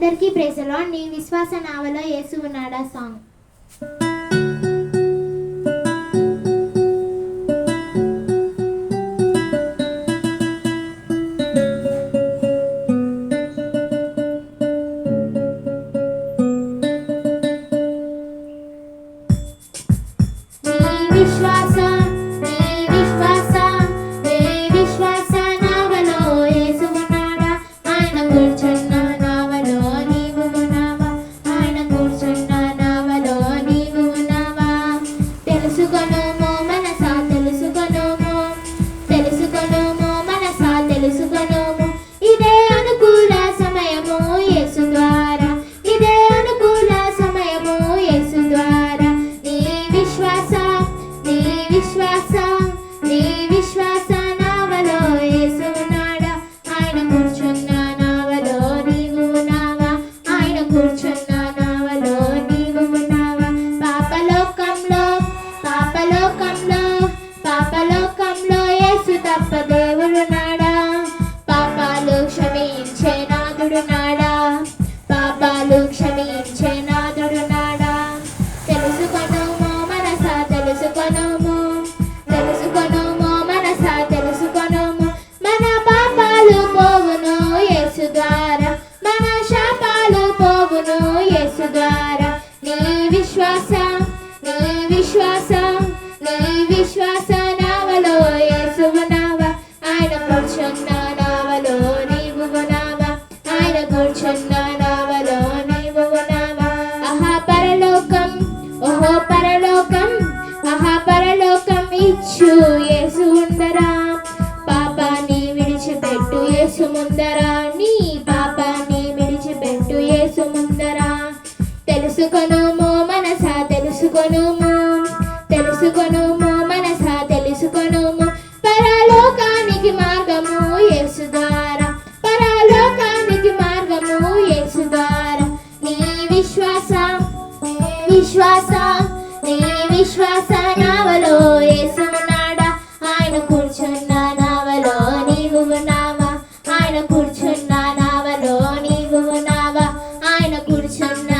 అందరికీ ప్రేసలో నీ విశ్వాస నావలో యేసు ఉన్నాడా సాంగ్ విశ్వాసం Hello, everybody. యేసు యేసు ఉండరా పాపాన్ని విడిచిపెట్టు యేసు ముందరా. నీ పాపాన్ని విడిచిపెట్టు యేసు ముందరా. తెలుసుకొనుము మనస తెలుసుకొనుము. తెలుసుకొనుము మనస తెలుసుకొనుము. పరలోకానికి మార్గము యేసు ద్వారా. పరలోకానికి మార్గము యేసు ద్వారా. నీ విశ్వాస విశ్వాస నీ విశ్వాస నా 江南。